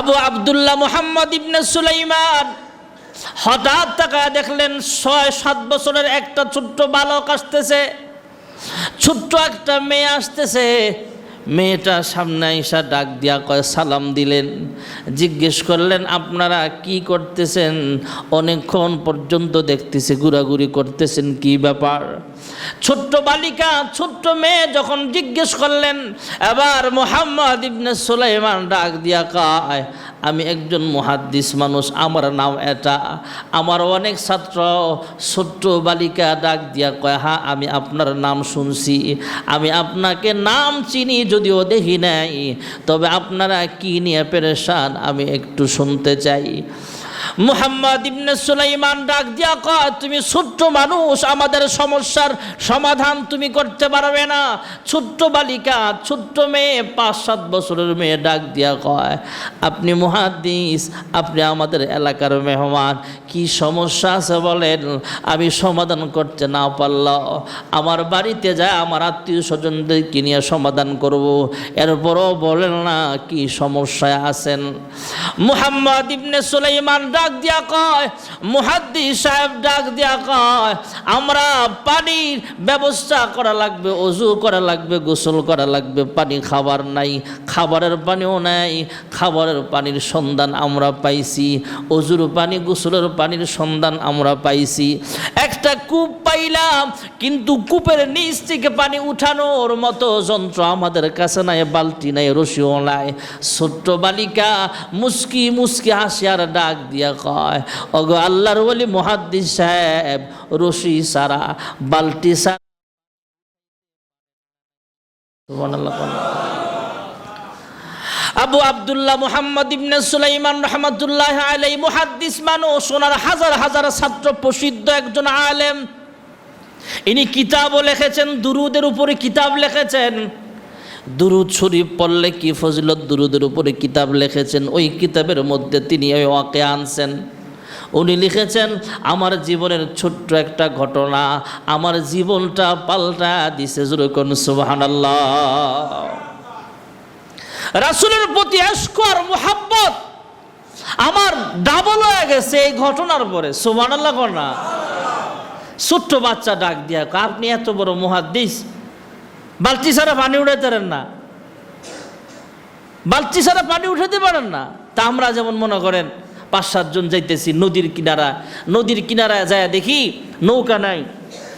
আবু আবদুল্লাহ মোহাম্মদ ইবনে সুলাইমান হঠাৎ তাকায় দেখলেন ছয়, সাত বছরের একটা ছোট্ট বালক আসতেছে। ছোট্ট একটা মেয়ে আসতেছে। মেয়েটা সামনে আইসা ডাক দিয়া কয়, সালাম দিলেন। জিজ্ঞেস করলেন, আপনারা কি করতেছেন? অনেকক্ষণ পর্যন্ত দেখতেছে, ঘুরাঘুরি করতেছেন, কি ব্যাপার? ছোট্ট বালিকা, ছোট্ট মেয়ে যখন জিজ্ঞেস করলেন, এবার মোহাম্মদ ইবনে সুলাইমান ডাক দিয়া কয় আমি একজন মহাদ্দিস মানুষ, আমার নাম এটা। আমার অনেক ছাত্র ছোট্ট বালিকা ডাক দিয়া কয়, হা, আমি আপনার নাম শুনছি। আমি আপনাকে নাম চিনি যদিও দেখি নাই, তবে আপনারা কি নিয়ে পেরেশান? আমি একটু শুনতে চাই। মুহাম্মদ ইবনে সুলাইমান ডাক দিয়া কয়, তুমি ছোট্ট মানুষ, আমাদের সমস্যার সমাধান তুমি করতে পারবে না। ছোট্ট বালিকা, ছোট্ট মেয়ে পাঁচ সাত বছরের মেয়ে ডাক দিয়া কয়, আপনি মুহাদ্দিস, আপনি আমাদের এলাকার মেহমান, কি সমস্যা আছে বলেন? আমি সমাধান করতে না পারল আমার বাড়িতে যায় আমার আত্মীয় স্বজনদেরকে নিয়ে সমাধান করব। এরপরও বলেন না, কি সমস্যায় আছেন? মুহাম্মদ ইবনে সুলাইমান ডাক দিয়া কয় মুহাদ্দি সাহেব ডাক দিয়া কয়, আমরা পানির ব্যবস্থা করা লাগবে, অজু করা লাগবে, গোসল করা লাগবে, পানি খাবার নাই, খাবারের পানিও নাই, খাবারের পানির সন্ধান আমরা পাইছি, অজুর পানি, গোসলের পানির সন্ধান আমরা পাইছি। একটা কূপ পাইলাম, কিন্তু কূপের নিচ থেকে পানি উঠানোর মতো যন্ত্র আমাদের কাছে নাই, বালতি নাই, রশিও নাই। ছোট্ট বালিকা মুস্কি মুস্কি হাসি আর ডাক দিয়া কয় অগো আল্লাহর বলি মহাদ্দিস সাহেব, রশি সারা, বালতি সারা আবু আব্দুল্লাহ মুহাম্মদ ইবনে সুলাইমান রহমতুল্লাহ আলাই মুহাদ্দিস মানুষ, ওনার হাজার হাজার ছাত্র প্রসিদ্ধ একজন আলেম। ইনি কিতাবও লিখেছেন, দুরুদের উপরে কিতাব লিখেছেন। দুরুদ শরীফ পড়লে কি ফজলত? দুরুদের উপরে কিতাব লিখেছেন, ওই কিতাবের মধ্যে তিনি ওই ওয়াকে আনছেন। উনি লিখেছেন, আমার জীবনের ছোট্ট একটা ঘটনা, আমার জীবনটা পাল্টা দিছে যেরকম সুবহানাল্লাহ। রাসুলের প্রতি এসকর মোহাব্বত আমার ডাবল হয়ে গেছে এই ঘটনার পরে সোমান আল্লাহ না? ছোট্ট বাচ্চা ডাক দিয়া আপনি এত বড় মহাদ্দিস। বালতি ছাড়া পানি উঠাইতে পারেন না। বালতি ছাড়া পানি উঠাতে পারেন না। তা আমরা যেমন মনে করেন, পাঁচ সাতজন যাইতেছি নদীর কিনারা। নদীর কিনারা যায় দেখি নৌকা নাই।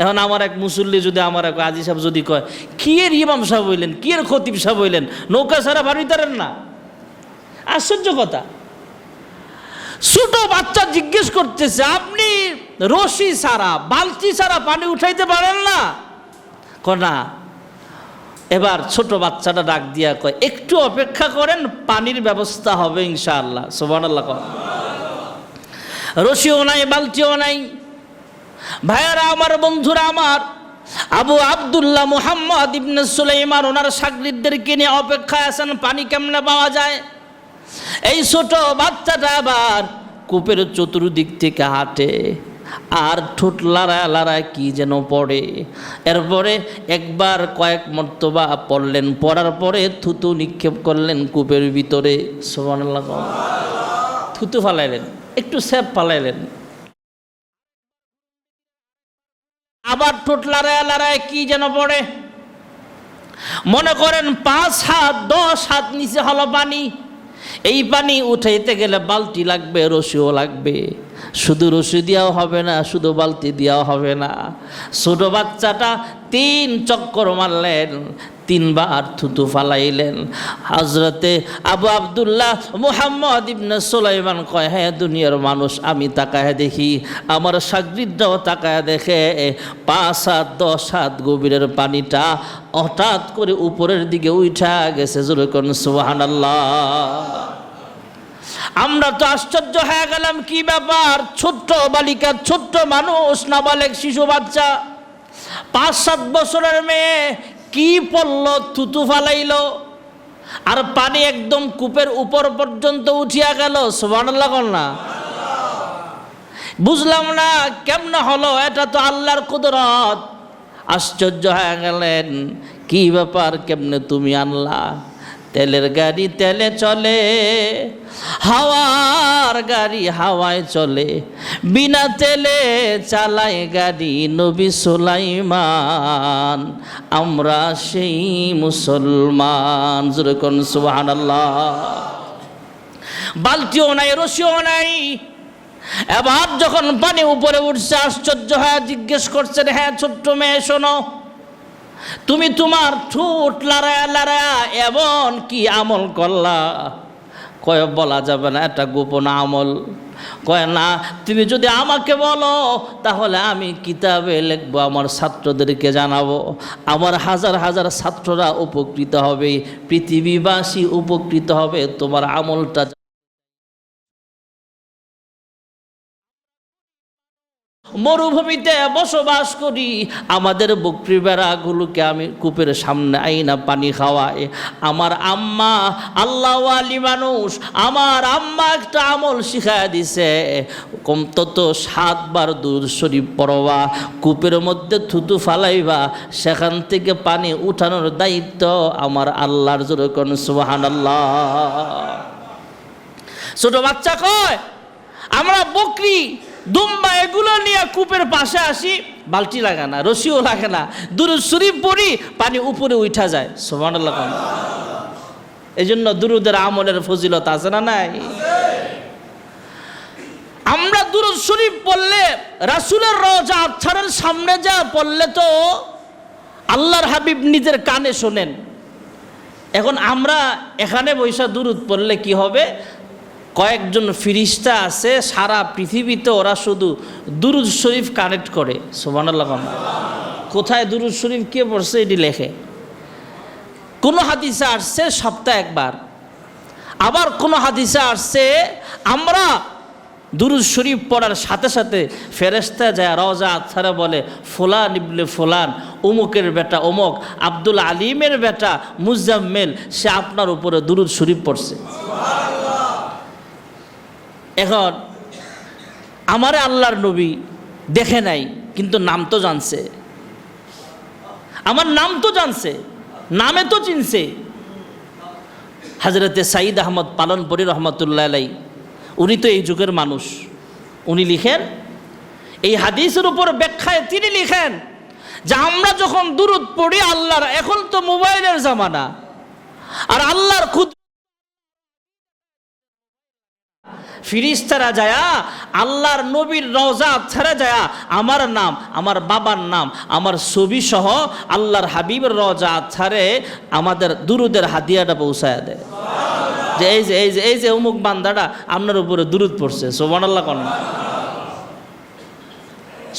এখন আমার এক মুসল্লি যদি আমার এক আজি সাহেব যদি কয়, কি এর ইমাম সাহেব হইলেন? কি খতিব সাহেব হইলেন? নৌকা ছাড়া পানি তারেন না? আশ্চর্য কথা। ছোট বাচ্চা জিজ্ঞেস করতেছে, আপনি রশি ছাড়া, বালতি ছাড়া পানি উঠাইতে পারেন না। কনা এবার ছোট বাচ্চাটা ডাক দিয়া কয়, একটু অপেক্ষা করেন, পানির ব্যবস্থা হবে ইনশাআল্লাহ। সোবান আল্লাহ কয়। রশিও নাই, বালতিও নাই। ভাইয়ারা আমার, বন্ধুরা আমার, আবু আব্দুল্লাহ মুহাম্মদ ইবনে সুলাইমান, ওনার সাগরিদদেরকে নিয়ে অপেক্ষায় আছেন, পানি কেমনে পাওয়া যায়? এই ছোট বাচ্চাটা আবার কূপের চতুর্দিক থেকে হাঁটে। আর ঠোঁট লাড়ায় লাড়ায় কি যেন পড়ে। এরপরে একবার কয়েক মর্তবা পড়লেন, পড়ার পরে থুতু নিক্ষেপ করলেন কূপের ভিতরে। সোমানাল্লাহ থুতু ফালাইলেন, একটু স্যাপ ফালাইলেন। আবার ঠোঁট লাড়ায় লাড়ায় কি যেন পড়ে। মনে করেন পাঁচ হাত, দশ হাত নিচে হলো পানি। এই পানি উঠাইতে গেলে বালতি লাগবে রসিও লাগবে। শুধু রসি দেওয়াও হবে না, শুধু বালতি দেওয়াও হবে না। ছোট বাচ্চাটা তিন চক্কর মারলেন তিনবার থুতু ফালাইলেন। হজরতে আবু আবদুল্লাহ মুহাম্মদ ইবনে সুলাইমান কয় হ্যাঁ দুনিয়ার মানুষ, আমি তাকায় দেখি, আমার সাগরিদরাও তাকায় দেখে পাঁচ হাত দশ হাত গভীরের পানিটা হঠাৎ করে উপরের দিকে উঠা গেছে যেরকম সুবাহান আমরা তো আশ্চর্য হয়ে গেলাম, কি ব্যাপার? ছোট্ট বালিকা, ছোট্ট মানুষ, নাবালেক শিশু বাচ্চা। পাঁচ সাত বছরের মেয়ে কি পড়ল, থুতু ফালাইল। আর পানি একদম কূপের উপর পর্যন্ত উঠিয়া গেল সোবানাল্লাহ না। বুঝলাম না, কেমন হলো, এটা তো আল্লাহর কুদরত। আশ্চর্য হয়ে গেলেন, কি ব্যাপার, কেমনে তুমি আনলা? তেলের গাড়ি তেলে চলে, হাওয়ার গাড়ি হাওয়ায় চলে, বিনা তেলে চালায় গাড়ি নবী সুলাইমান, আমরা সেই মুসলমান। যেরকম সুবাহান বালতিও নাই, রশিও নাই। এবার যখন পানি উপরে উঠছে, আশ্চর্য হয়ে জিজ্ঞেস করছেন হ্যাঁ ছোট্ট মেয়ে, শোনো। তুমি তোমার ঠোঁট লড়ায়া লড়ায়া এমন কি আমল করলা? কয়, বলা যাবে না, এটা গোপন আমল। কয়, না, তুমি যদি আমাকে বলো, তাহলে আমি কিতাবে লিখব, আমার ছাত্রদেরকে জানাব। আমার হাজার হাজার ছাত্ররা উপকৃত হবে, পৃথিবীবাসী উপকৃত হবে, তোমার আমলটা মরুভূমিতে বসবাস করি, আমাদের বকরি বেড়াগুলোকে আমি কূপের সামনে আইনা পানি খাওয়াই। আমার আম্মা আল্লাহ আলী মানুষ, আমার আম্মা একটা আমল শিখায় দিছে। কম তত সাতবার দুধ শরীফ পড়বা, কূপের মধ্যে থুতু ফালাইবা, সেখান থেকে পানি উঠানোর দায়িত্ব আমার আল্লাহর জোরে কোন সুবাহান আল্লাহ ছোট বাচ্চা কয়, আমরা বকরি দুম্বা এগুলো নিয়ে কূপের পাশে আসি, বালতি লাগে না, রশিও লাগে না। দুরুদ শরীফ পড়ি পানি উপরে উঠা যায়। সোমান এই জন্য দুরুদের আমলের ফজিলত আছে না নাই? আমরা দুরুদ শরীফ পড়লে, রাসুলের রজা আচ্ছারের সামনে যা পড়লে তো আল্লাহর হাবিব নিজের কানে শোনেন। এখন আমরা এখানে বৈশা দুরুদ পড়লে কি হবে? কয়েকজন ফিরিস্তা আছে, সারা পৃথিবীতে ওরা শুধু দুরুদ শরীফ কানেক্ট করে। সোবানাল্লাহ কোথায় দুরুদ শরীফ? কে পড়ছে? এটি লেখে। কোনো হাদিসে আসছে সপ্তাহে একবার। আবার কোনো হাদিসে আসছে, আমরা দুরুদ শরীফ পড়ার সাথে সাথে ফেরেস্তা যায় রজা আথারা বলে, ফুলান ইবলে ফোলান অমুকের বেটা অমুক আব্দুল আলিমের বেটা মুজাম্মেল, সে আপনার উপরে দুরুদ শরীফ পড়ছে। এখন, আমারে আল্লাহর নবী দেখে নাই, কিন্তু নাম তো জানছে। আমার নাম তো জানছে, নামে তো চিনছে। হাজরতে সাঈদ আহমদ পালনপুরি রহমতুল্লাহ আলাই উনি তো এই যুগের মানুষ। উনি লিখেন, এই হাদিসের উপর ব্যাখ্যায় তিনি লিখেন যে আমরা যখন দূরত পড়ি আল্লাহর, এখন তো মোবাইলের জামানা। আর আল্লাহর খুদ ফিরিস্তারা যায়া আল্লাহর নবীর রওজা ছেড়ে যায়া আমার নাম, আমার বাবার নাম, আমার ছবি সহ আল্লাহর হাবিবের রওজা ছাড়ে আমাদের দুরুদের হাদিয়াটা পৌঁছায় দেয়। যে এই যে এই যে এই যে অমুক বান্দাটা আপনার উপরে দুরুদ পড়ছে সোমান আল্লাহ কন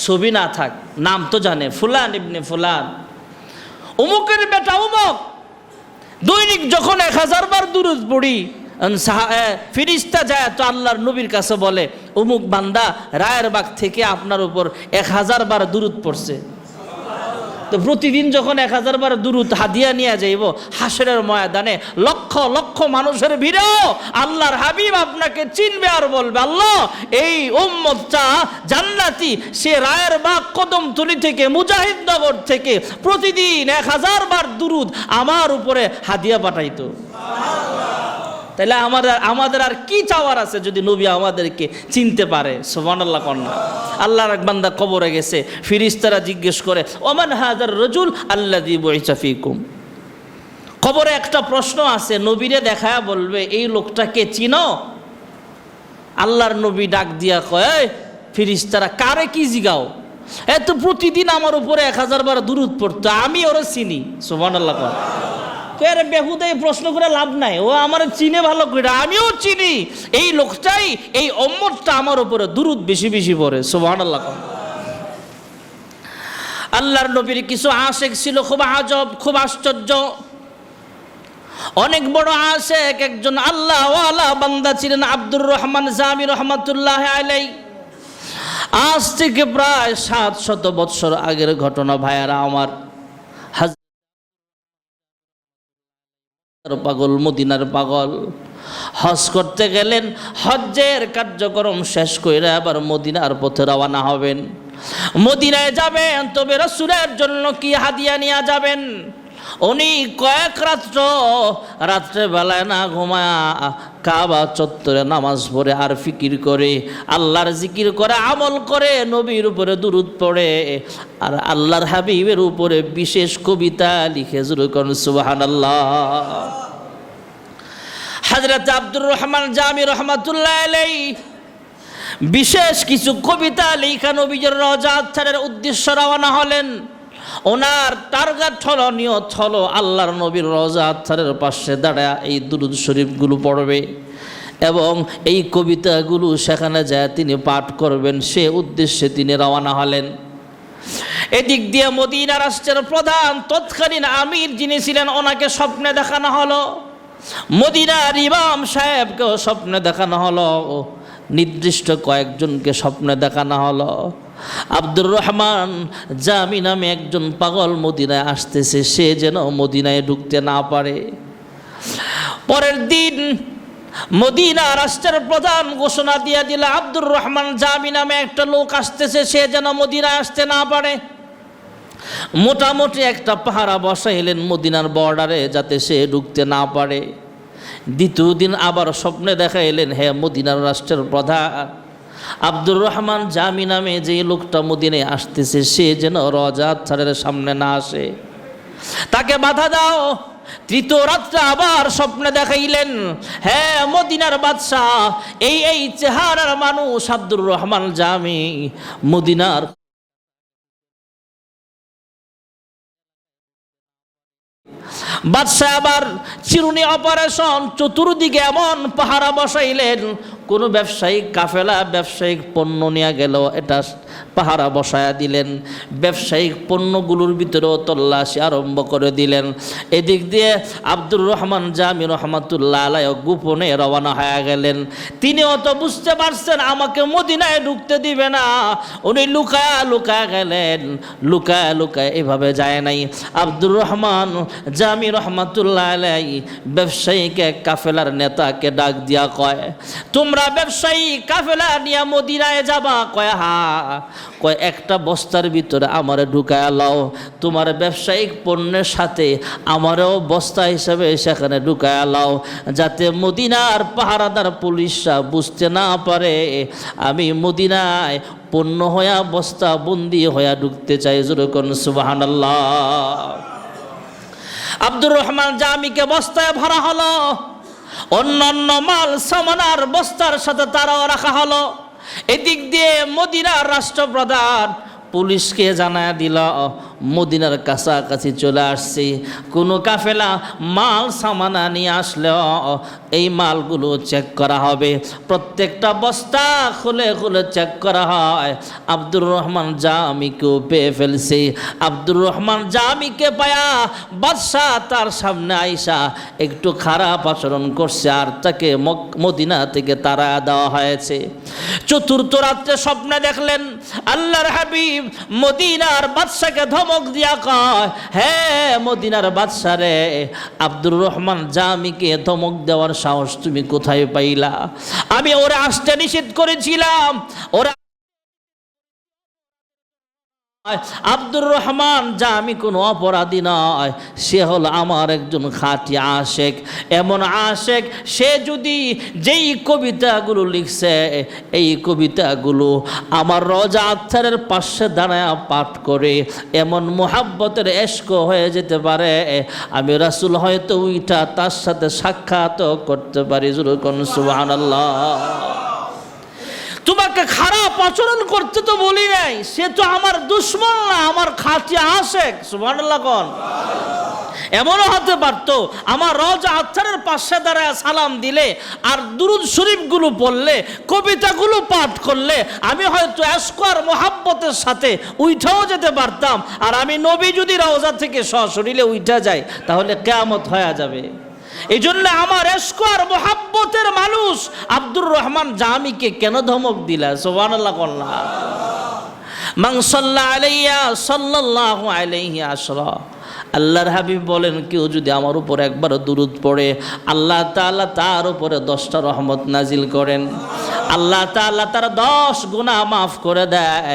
ছবি না থাক, নাম তো জানে, ফুলান ইবনে ফুলান। অমুকের বেটা অমুক। দৈনিক যখন এক হাজার বার দুরুদ পড়ি ফিরিস্তা যায় তো আল্লাহর নবীর কাছে বলে, অমুক বান্দা রায়ের বাগ থেকে আপনার উপর এক হাজার বার দূরত পড়ছে। তো প্রতিদিন যখন এক হাজার বার দূরত হাদিয়া নিয়ে যাইব, হাসরের ময়দানে লক্ষ লক্ষ মানুষের ভিড়েও আল্লাহর হাবিব আপনাকে চিনবে আর বলবে, আল্লাহ, এই উম্মতটা জান্নাতি। সে রায়ের বাগ কদমতলি থেকে, মুজাহিদনগর থেকে প্রতিদিন এক হাজার বার দুরুদ আমার উপরে হাদিয়া পাঠাইতো। তাহলে আমাদের আমাদের আর কি চাওয়ার আছে যদি নবী আমাদেরকে চিনতে পারে? সোমান আল্লাহ কন্যা আল্লাহর এক কবরে গেছে, ফিরিস্তারা জিজ্ঞেস করে, ওমান হাজার রজুল আল্লাহ দি বৈচাফিকুম কবরে একটা প্রশ্ন আছে, নবীরে দেখা বলবে, এই লোকটাকে চিনো? আল্লাহর নবী ডাক দিয়া কয় ফিরিস্তারা কারে কি জিগাও? এত প্রতিদিন আমার উপরে এক হাজার বার দূরত পড়তো, আমি ওরা চিনি। সোমান আল্লাহ আরে বেহুদে প্রশ্ন করে লাভ নাই। ও আমার চিনে ভালো করে। আমিও চিনি। এই লোকটাই, এই অম্মতটা আমার উপরে দূরত বেশি বেশি পড়ে। সোহান আল্লাহ আল্লাহর নবীর কিছু আশেক ছিল, খুব আজব, খুব আশ্চর্য। অনেক বড় আশেক, একজন আল্লাহ বান্দা ছিলেন আব্দুর রহমান জামি রহমতুল্লাহ আলাই আজ থেকে প্রায় সাত শত বৎসর আগের ঘটনা, ভাইয়ারা আমার। পাগল, মদিনার পাগল। হজ করতে গেলেন, হজ্জের কার্যক্রম শেষ করে আবার মদিনার পথে রওনা হবেন। মদিনায় যাবেন, তবে রসুলের জন্য কি হাদিয়া নিয়ে যাবেন? উনি কয়েক রাত্র রাত্রে বেলায় না ঘুমায়া কাবা চত্বরে নামাজ পড়ে আর ফিকির করে, আল্লাহর জিকির করে, আমল করে নবীর উপরে দুরুদ পড়ে আর আল্লাহর হাবিবের উপরে বিশেষ কবিতা লিখে জুরু করেন সুবাহান আল্লাহ হাজরত আব্দুর রহমান জামি রহমাতুল্লাহ আলাই বিশেষ কিছু কবিতা লেখা নবীজের রজা আত্মারের উদ্দেশ্য রওনা হলেন। ওনার টার্গেট হলো, নিয়ত হলো আল্লাহর নবীর রজা আত্মারের পাশে দাঁড়া এই দুরুদ শরীফগুলো পড়বে এবং এই কবিতাগুলো সেখানে যায় তিনি পাঠ করবেন। সে উদ্দেশ্যে তিনি রওনা হলেন। এদিক দিয়ে মদিনা রাষ্ট্রের প্রধান তৎকালীন আমির যিনি ছিলেন, ওনাকে স্বপ্নে দেখানো হলো। মদিনার ইমাম সাহেবকেও স্বপ্নে দেখানো হলো। নির্দিষ্ট কয়েকজনকে স্বপ্নে দেখানো হলো। আব্দুর রহমান জামি নামে একজন পাগল মদিনায় আসতেছে, সে যেন মদিনায় ঢুকতে না পারে। পরের দিন মদিনা রাষ্ট্রের প্রধান ঘোষণা দিয়ে দিল, আব্দুর রহমান জামি নামে একটা লোক আসতেছে, সে যেন মদিনায় আসতে না পারে। মোটামুটি একটা পাহারা বসাইলেন মদিনার বর্ডারে যাতে সে ঢুকতে না পারে। দ্বিতীয় দিন আবার স্বপ্নে দেখাইলেন হ্যাঁ মদিনার রাষ্ট্রের প্রধান আব্দুর রহমান জামি নামে যে লোকটা মদিনায় আসতেছে, সে যেন রজা ছাড়ের সামনে না আসে। তাকে বাধা দাও। তৃতীয় রাত্রে আবার স্বপ্নে দেখাইলেন হ্যাঁ মদিনার বাদশাহ, এই এই চেহারার মানুষ আব্দুর রহমান জামি। মদিনার বাদশাহ আবার চিরুনি অপারেশন, চতুর্দিকে এমন পাহারা বসাইলেন কোনো ব্যবসায়িক কাফেলা ব্যবসায়িক পণ্য নিয়ে গেল এটা পাহারা বসায়া দিলেন। ব্যবসায়িক পণ্যগুলোর ভিতরেও তল্লাশি আরম্ভ করে দিলেন। এদিক দিয়ে আব্দুর রহমান জামি রহমাতুল্লাহ আলাই গোপনে রওনা হয়ে গেলেন। তিনিও তো বুঝতে পারছেন আমাকে মদিনায় ঢুকতে দিবে না। উনি লুকায়া লুকায়া গেলেন। লুকায়া লুকায় এভাবে যায় নাই। আব্দুর রহমান জামি রহমাতুল্লাহ আলাই ব্যবসায়ীকে, কাফেলার নেতাকে ডাক দিয়া কয়, তোমরা ব্যবসায়ী, কাফেলা নিয়ে মদিনায় যাবা? কয়, হা। কয়, একটা বস্তার ভিতরে আমারে ঢুকায় লাও। তোমার ব্যবসায়িক পণ্যের সাথে আমারও বস্তা হিসেবে সেখানে ঢুকায় লাও। যাতে মদিনার পাহারাদার পুলিশরা বুঝতে না পারে, আমি মদিনায় পণ্য হয়া বস্তা বন্দি হয়া ঢুকতে চাই। যেরকম সুবাহান আব্দুর রহমান জামিকে বস্তায় ভরা হলো। অন্যান্য মাল সামানার বস্তার সাথে তারাও রাখা হলো। এদিক দিয়ে মদিনার রাষ্ট্রপ্রধান পুলিশকে জানায় দিল মদিনার কাছাকাছি চলে আসছে। কোনো কাফেলা মাল সামানা নিয়ে আসলেও এই মালগুলো চেক করা হবে। প্রত্যেকটা বস্তা খুলে খুলে চেক করা হয়। আব্দুর রহমান জামিকেও পেয়ে ফেলছে। আব্দুর রহমান জামিকে পায়া বাদশাহ তার সামনে আইসা একটু খারাপ আচরণ করছে আর তাকে মদিনা থেকে তারা দেওয়া হয়েছে। চতুর্থ রাত্রে স্বপ্নে দেখলেন, আল্লাহর হাবিব মদিনার বাদশাকে ধমক দিয়া কয়, হে মদিনার বাদশা রে, আব্দুর রহমান জামিকে ধমক দেওয়ার সাহস তুমি কোথায় পাইলা? আমি ওরা আসতে নিষেধ করেছিলাম, ওরা আব্দুর রহমান, যা আমি কোনো অপরাধী নয়। সে হল আমার একজন খাঁটি আশেক। এমন আশেক, সে যদি যেই কবিতাগুলো লিখছে, এই কবিতাগুলো আমার রজা আত্মারের পাশে দাঁড়ায় পাঠ করে। এমন মোহাব্বতের এস্ক হয়ে যেতে পারে। আমি রাসুল হয়তো উইটা তার সাথে সাক্ষাৎ করতে পারি। যেরকম সুবাহ তোমাকে খারাপ আচরণ করতে তো বলি নাই। সে তো আমার দুশ্মন না, আমার খাঁটি আসে সুবহানাল্লাহ এমনও হতে পারতো, আমার রজ আত্মারের পাশে দাঁড়ায় সালাম দিলে আর দুরুদ শরীফগুলো পড়লে, কবিতাগুলো পাঠ করলে আমি হয়তো এসকোয়ার মোহাব্বতের সাথে উইঠাও যেতে পারতাম। আর আমি নবী যদি রওজা থেকে সশরীরে উইঠা যাই, তাহলে কেয়ামত হয়ে যাবে। এই জন্য আমার এসকোয়ার মোহাব্বতের মানুষ আব্দুর রহমান জামিকে কেন ধমক দিলা? সোবান আল্লাহ কল্লা মাংসল্লা আলাইয়া সাল্লাল্লাহু আলাইহি আসরা। আল্লাহর হাবিব বলেন, কেউ যদি আমার উপর একবার দুরুদ পড়ে, আল্লাহ তাআলা তার উপরে দশটা রহমত নাজিল করেন। আল্লাহ তাআলা তার দশ গুণা মাফ করে দেয়।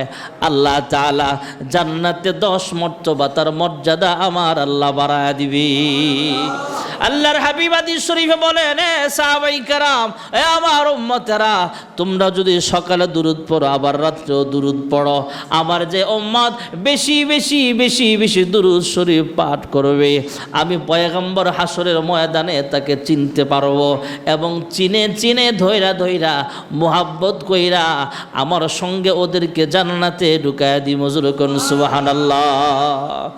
আল্লাহ তাআলা জান্নাতে দশ মর্তবা তার মর্যাদা আমার আল্লাহ বাড়ায় দিবি। আল্লাহর হাবিব হাদিস শরীফে বলেন, এ সাহাবাই কারাম, এ আমার উম্মতেরা, তোমরা যদি সকালে দুরুদ পড়ো, আবার রাত্রেও দুরুদ পড়ো। আমার যে উম্মত বেশি বেশি বেশি বেশি দুরুদ শরীফ পাঠ করবে। আমি পয়গম্বর হাসরের ময়দানে তাকে চিনতে পারব এবং চিনে চিনে, ধৈরা ধৈরা, মোহাব্বত কইরা আমার সঙ্গে ওদেরকে জান্নাতে ঢুকায় দি মজুর কোন সুবহানাল্লাহ।